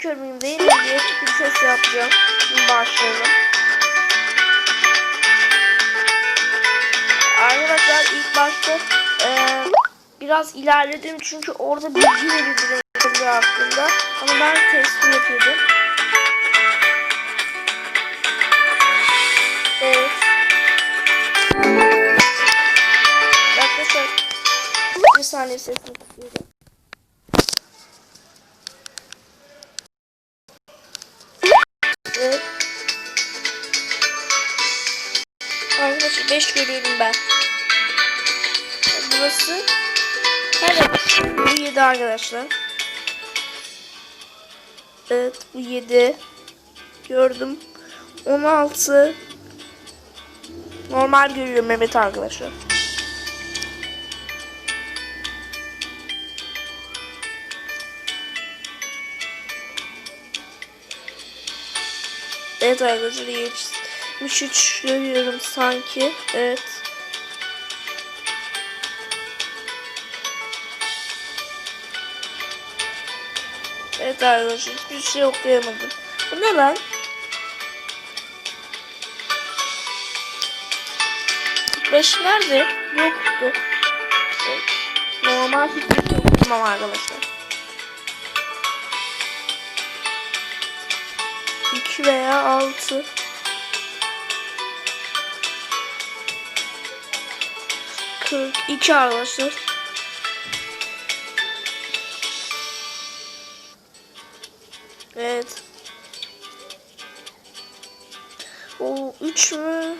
kör müyüm değil mi diye bir ses yapacağım. Şimdi başlayalım. Arkadaşlar ilk başta e, biraz ilerledim çünkü orada bilgi verildi körlüğü hakkında. Ama ben testi yapıyordum. Evet. Arkadaşlar bir saniye sesini kısıyorum. Arkadaşlar 5 görüyorum ben. Burası Evet. Bu 7 arkadaşlar. Evet bu 7. Gördüm. 16. Normal görüyorum Mehmet arkadaşlar. Evet arkadaşlar 73 görüyorum sanki. Evet. Evet arkadaşlar hiçbir şey okuyamadım. Bu ne lan? Beş nerede? Yoktu. Normal hiçbir şey okumam arkadaşlar. 2 veya 6 42 arkadaşlar. Evet. O 3 mü?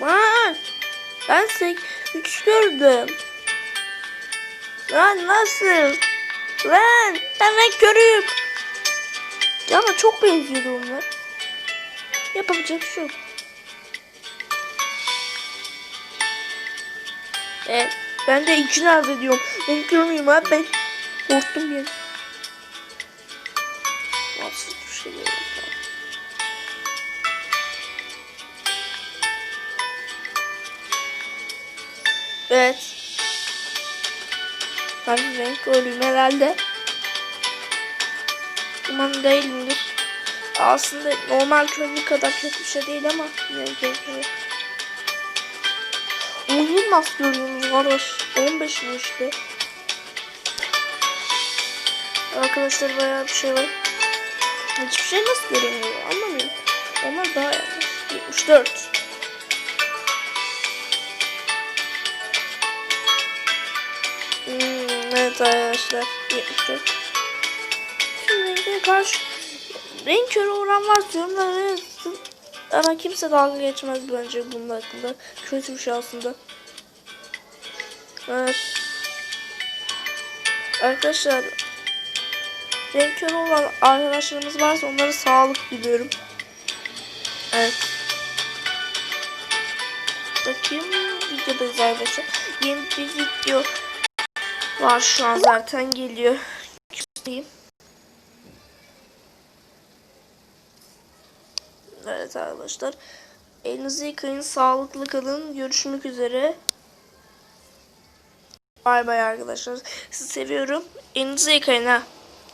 Lan! Ben 3 gördüm. Lan nasıl? Lan ben renk körüyüm. Ya ama çok benziyordu onlar. Yapabilecek yok. Evet. Ben de iki nerede diyorum. Renk körüyüm abi ben. Korktum bir. Nasıl bir şey yok. Evet. Ben renk körüyüm herhalde. Umarım değilimdir. Aslında normal körlük kadar kötü bir şey değil ama renk körü. 17 nasıl görüyorsunuz arkadaş? 15 mi işte? Arkadaşlar bayağı bir şey var. Hiçbir şey nasıl göremiyor anlamıyorum. Onlar daha yanlış. 74. Hmm, evet arkadaşlar 74. Şimdi karşı renk körü oran var da evet. Ama kimse dalga geçmez bence bunun hakkında. Kötü bir şey aslında. Evet. Arkadaşlar renk körü olan arkadaşlarımız varsa onlara sağlık diliyorum. Evet. Bakayım videodayız arkadaşlar. Yeni bir video var şu an zaten geliyor. Evet arkadaşlar. Elinizi yıkayın. Sağlıklı kalın. Görüşmek üzere. Bay bay arkadaşlar. Sizi seviyorum. Elinizi yıkayın ha.